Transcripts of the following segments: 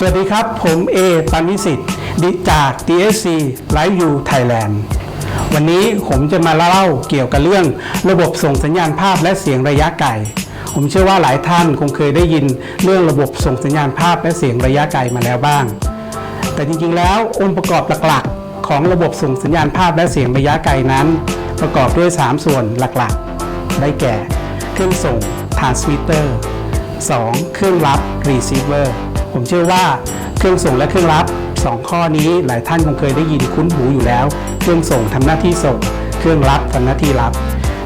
สวัสดีครับ ผมเอปานิสิทธิ์ดิจาก DSC Live You Thailand วันนี้ผมจะมาเล่าเกี่ยวกับเรื่องระบบส่งสัญญาณภาพและเสียงระยะไกล ผมเชื่อว่าหลายท่านคงเคยได้ยินเรื่องระบบส่งสัญญาณภาพและเสียงระยะไกลมาแล้วบ้าง แต่จริงๆ แล้วองค์ประกอบหลักๆ ของระบบส่งสัญญาณภาพและเสียงระยะไกลนั้น ประกอบด้วย 3 ส่วนหลักๆ ได้แก่ เครื่องส่ง transmitter 2. เครื่องรับ receiver ผมเชื่อว่าเครื่องส่งและเครื่องรับ 2 ข้อนี้หลายท่านคงเคยได้ยินคุ้นหูอยู่แล้ว เครื่องส่งทำหน้าที่ส่ง เครื่องรับทำหน้าที่รับ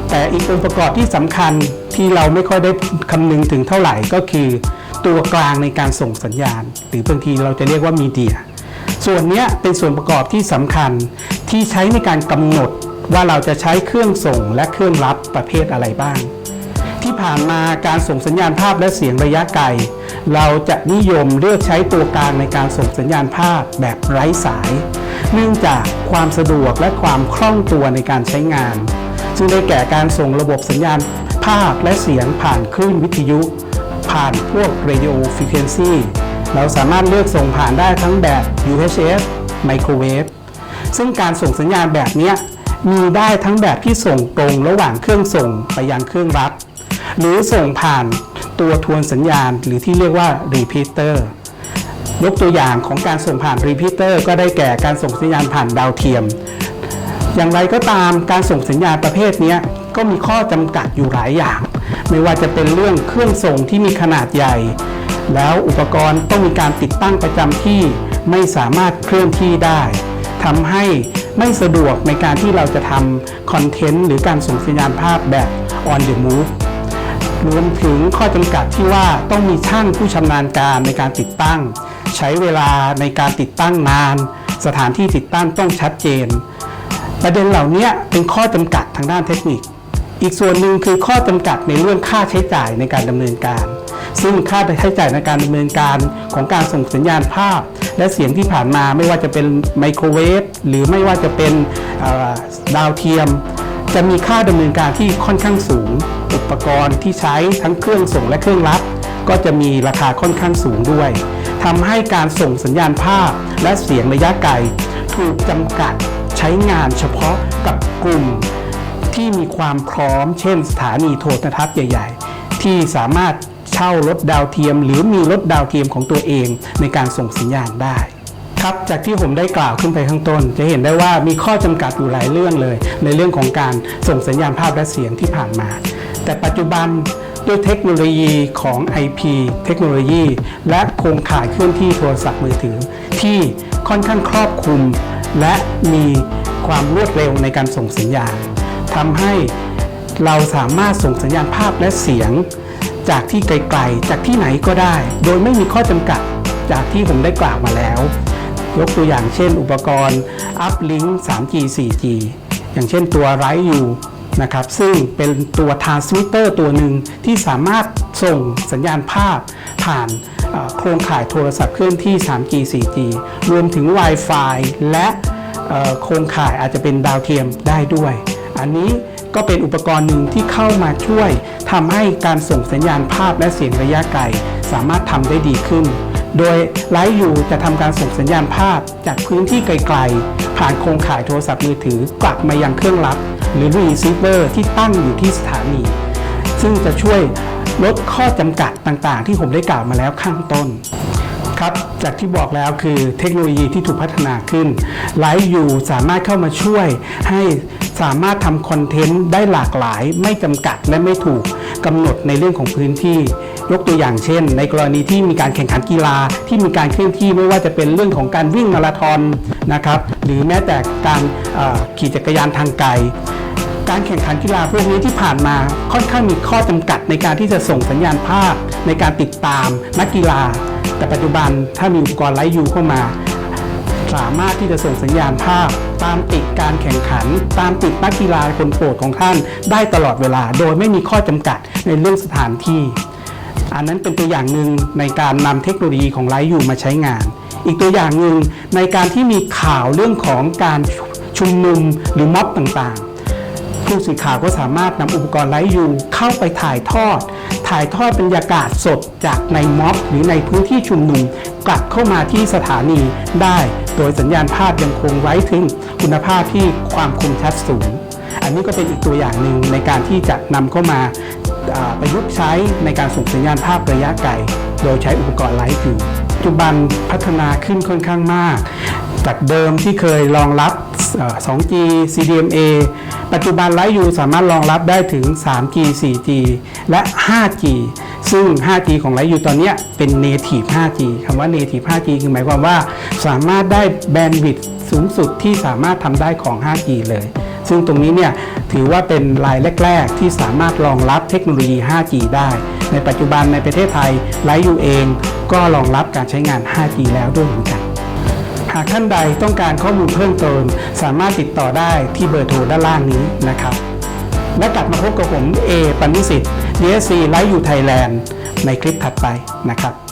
แต่อีกองค์ประกอบที่สำคัญที่เราไม่ค่อยได้คำนึงถึงเท่าไหร่ก็คือ ตัวกลางในการส่งสัญญาณ หรือบางทีเราจะเรียกว่ามีเดียส่วนนี้เป็นส่วนประกอบที่สำคัญที่ใช้ในการกำหนดว่าเราจะใช้เครื่องส่งและเครื่องรับประเภทอะไรบ้าง ผ่านมาการส่งสัญญาณภาพและเสียงระยะไกล เราจะนิยมเลือกใช้ตัวกลางในการส่งสัญญาณภาพแบบไร้สาย เนื่องจากความสะดวกและความคล่องตัวในการใช้งาน ซึ่งได้แก่การส่งระบบสัญญาณภาพและเสียงผ่านคลื่นวิทยุ ผ่านพวก radio frequency เราสามารถเลือกส่งผ่านได้ทั้งแบบ UHF Microwave ซึ่งการส่งสัญญาณแบบนี้มีได้ทั้งแบบที่ส่งตรงระหว่างเครื่องส่งไปยังเครื่องรับ หรือส่งผ่านตัวทวนสัญญาณ หรือที่เรียกว่า repeater ยกตัวอย่างของการส่งผ่าน repeater ก็ได้แก่การส่งสัญญาณผ่านดาวเทียม อย่างไรก็ตามการส่งสัญญาณประเภทนี้ก็มีข้อจำกัดอยู่หลายอย่าง ไม่ว่าจะเป็นเรื่องเครื่องส่งที่มีขนาดใหญ่ แล้วอุปกรณ์ต้องมีการติดตั้งประจำที่ไม่สามารถเคลื่อนที่ได้ทำให้ไม่สะดวกในการที่เราจะทำคอนเทนต์หรือการส่งสัญญาณภาพแบบ on the move รวมถึงข้อจำกัดที่ว่าต้องมีช่างผู้ชำนาญการในการติดตั้ง ใช้เวลาในการติดตั้งนาน สถานที่ติดตั้งต้องชัดเจน ประเด็นเหล่านี้เป็นข้อจำกัดทางด้านเทคนิค อีกส่วนหนึ่งคือข้อจำกัดในเรื่องค่าใช้จ่ายในการดำเนินการ ซึ่งค่าใช้จ่ายในการดำเนินการของการส่งสัญญาณภาพ และเสียงที่ผ่านมาไม่ว่าจะเป็นไมโครเวฟหรือไม่ว่าจะเป็นดาวเทียม จะมีค่าดำเนินการที่ค่อนข้างสูง อุปกรณ์ที่ใช้ทั้งเครื่องส่งและเครื่องรับ ก็จะมีราคาค่อนข้างสูงด้วยทำให้การส่งสัญญาณภาพและเสียงระยะไกล ถูกจำกัดใช้งานเฉพาะกับกลุ่ม ที่มีความพร้อม เช่น สถานีโทรทัศน์ใหญ่ ๆ ที่สามารถเช่ารถดาวเทียม หรือมีรถดาวเทียมของตัวเองในการส่งสัญญาณได้ครับจากที่ผมได้กล่าวขึ้นไปข้างต้น จะเห็นได้ว่ามีข้อจำกัดอยู่หลายเรื่องเลย ในเรื่องของการส่งสัญญาณภาพและเสียงที่ผ่านมา แต่ปัจจุบันด้วยเทคโนโลยีของ IP เทคโนโลยี และโครงข่ายเคลื่อนที่โทรศัพท์มือถือ ที่ค่อนข้างครอบคลุม และมีความรวดเร็วในการส่งสัญญาณทำให้เราสามารถส่งสัญญาณภาพและเสียง จากที่ไกลๆ จากที่ไหนก็ได้ โดยไม่มีข้อจำกัดจากที่ผมได้กล่าวมาแล้ว ยกตัวอย่างเช่นอุปกรณ์ Uplink 3G 4G อย่างเช่นตัว r i อยู่ นะครับซึ่งเป็นตัว transmitter ตัวหนึ่งที่สามารถส่งสัญญาณภาพผ่านโครงข่ายโทรศัพท์เคลื่อนที่ 3G 4G รวมถึง Wi-Fi และโครงข่ายอาจจะเป็นดาวเทียมได้ด้วย อันนี้ก็เป็นอุปกรณ์หนึ่งที่เข้ามาช่วยทำให้การส่งสัญญาณภาพและเสียงระยะไกลสามารถทำได้ดีขึ้น โดยไลฟ์อยู่จะทำการส่งสัญญาณภาพจากพื้นที่ไกลๆ ผ่านโครงข่ายโทรศัพท์มือถือกลับมายังเครื่องรับ หรือรีเซิเวอร์ที่ตั้งอยู่ที่สถานี ซึ่งจะช่วยลดข้อจำกัดต่างๆ ที่ผมได้กล่าวมาแล้วข้างต้นครับจากที่บอกแล้วคือเทคโนโลยีที่ถูกพัฒนาขึ้นไลฟ์อยู่สามารถเข้ามาช่วยให้สามารถทำคอนเทนต์ได้หลากหลาย ไม่จำกัดและไม่ถูกกำหนดในเรื่องของพื้นที่ ยกตัวอย่างเช่น ในกรณีที่มีการแข่งขันกีฬาที่มีการเคลื่อนที่ไม่ว่าจะเป็นเรื่องของการวิ่งมาราธอนนะครับหรือแม้แต่การขี่จักรยานทางไกล การแข่งขันกีฬาพวกนี้ที่ผ่านมาค่อนข้างมีข้อจำกัดในการที่จะส่งสัญญาณภาพ ในการติดตามนักกีฬา แต่ปัจจุบันถ้ามีอุปกรณ์ไลฟ์ยูเข้ามา สามารถที่จะส่งสัญญาณภาพ ตามติดการแข่งขัน ตามติดนักกีฬาคนโปรดของท่านได้ตลอดเวลา โดยไม่มีข้อจำกัดในเรื่องสถานที่ อันนั้นเป็นตัวอย่างหนึ่งในการนำเทคโนโลยีของไลฟ์ยูมาใช้งาน อีกตัวอย่างหนึ่งในการที่มีข่าวเรื่องของการชุมนุมหรือม็อบต่างๆ ผู้สื่อข่าวก็สามารถนำอุปกรณ์ไลฟ์ยูเข้าไปถ่ายทอด ถ่ายทอดบรรยากาศสดจากในม็อบหรือในพื้นที่ชุมนุม กลับเข้ามาที่สถานีได้ โดยสัญญาณภาพยังคงไว้ถึงคุณภาพที่ความคมชัดสูง อันนี้ก็เป็นอีกตัวอย่างหนึ่งในการที่จะนำเข้ามาประยุกต์ใช้ในการส่งสัญญาณภาพระยะไกล โดยใช้อุปกรณ์ไลฟ์วิวปัจจุบันพัฒนาขึ้นค่อนข้างมาก จากเดิมที่เคยรองรับ 2G CDMA ปัจจุบันไลฟ์ยูสามารถรองรับได้ถึง 3G 4G และ 5G ซึ่ง 5G ของไลฟ์ยูตอนนี้เป็น Native 5G คำว่า Native 5G คือหมายความว่าสามารถได้แบนด์วิดต์สูงสุดที่สามารถทำได้ของ 5G เลย ซึ่งตรงนี้เนี่ยถือว่าเป็นรายแรก ๆ ที่สามารถรองรับเทคโนโลยี 5G ได้ ในปัจจุบันในประเทศไทยไลฟ์ยูเองก็รองรับการใช้งาน 5G แล้วด้วยเหมือนกัน หากท่านใดต้องการข้อมูลเพิ่มเติม สามารถติดต่อได้ที่เบอร์โทรด้านล่างนี้นะครับ และกลับมาพบกับผมเอปันนิสิต DSC ไลฟ์อยู่ไทยแลนด์ในคลิปถัดไปนะครับ